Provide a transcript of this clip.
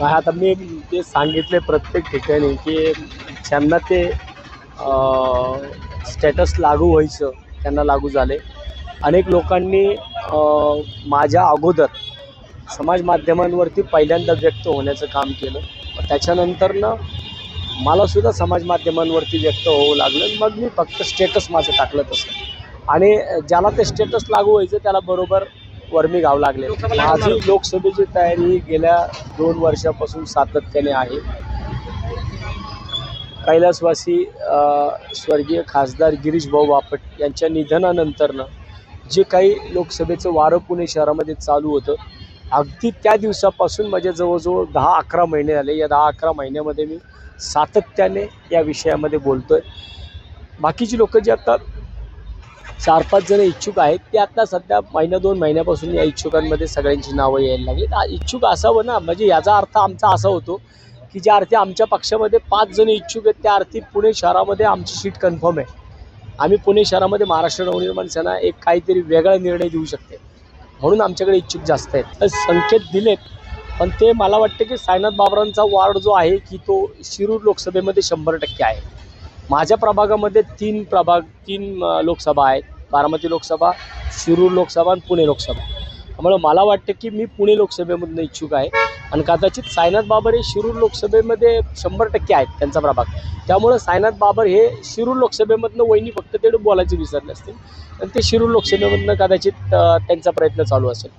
आता मी ते सांगितले प्रत्येक ठिकाणी की ज्यांना ते स्टेटस लागू व्हायचं त्यांना लागू झाले. अनेक लोकांनी माझ्या अगोदर समाज माध्यमांवरती पहिल्यांदा व्यक्त होण्याचं काम केलं. त्याच्यानंतरनं मलासुद्धा समाज माध्यमांवरती व्यक्त होऊ लागलं मग मी फक्त स्टेटस माझं टाकलं तसं. आणि ज्याला ते स्टेटस लागू व्हायचं त्याला बरोबर वर्मी घाव लागले. माझी लोकसभेची तयारी गेल्या दोन वर्षापासून सातत्याने आहे. कैलासवासी स्वर्गीय खासदार गिरीश भाऊ बापट यांच्या निधनानंतरनं जे काही लोकसभेचं वारं पुणे शहरामध्ये चालू होतं अगदी त्या दिवसापासून माझ्या जवळजवळ दहा अकरा महिने झाले. या दहा अकरा महिन्यामध्ये मी सातत्याने या विषयामध्ये बोलतो आहे बाकीची लोकं जी आता चार पाच जण इच्छुक आहेत. ते आता सध्या महिना दोन महिन्यापासून या इच्छुकांमध्ये सगळ्यांची नावं यायला लागली. इच्छुक असावं ना. म्हणजे याचा अर्थ आमचा असा होतो की ज्या अर्थी आमच्या पक्षामध्ये पाच जण इच्छुक आहेत त्या अर्थी पुणे शहरामध्ये आमची सीट कन्फर्म आहे. आम्ही पुणे शहरामध्ये महाराष्ट्र नवनिर्माण सेना एक काहीतरी वेगळा निर्णय देऊ शकते. म्हणून आमच्याकडे इच्छुक जास्त आहेत. तर संकेत दिलेत. पण ते मला वाटतं की सायनाथ बाबरांचा वार्ड जो आहे की तो शिरूर लोकसभेमध्ये शंभर टक्के आहे. माझ्या प्रभागामध्ये तीन प्रभाग तीन लोकसभा आहेत. बारामती लोकसभा शिरूर लोकसभा आणि पुणे लोकसभा. त्यामुळे मला वाटतं की मी पुणे लोकसभेमधून इच्छुक आहे. आणि कदाचित सायनाथ बाबर हे शिरूर लोकसभेमध्ये शंभर टक्के आहेत त्यांचा प्रभाग. त्यामुळं सायनाथ बाबर हे शिरूर लोकसभेमधनं वहिनी फक्त तेवढं बोलायचे विसरले असतील. आणि ते शिरूर लोकसभेमधनं कदाचित त्यांचा प्रयत्न चालू असेल.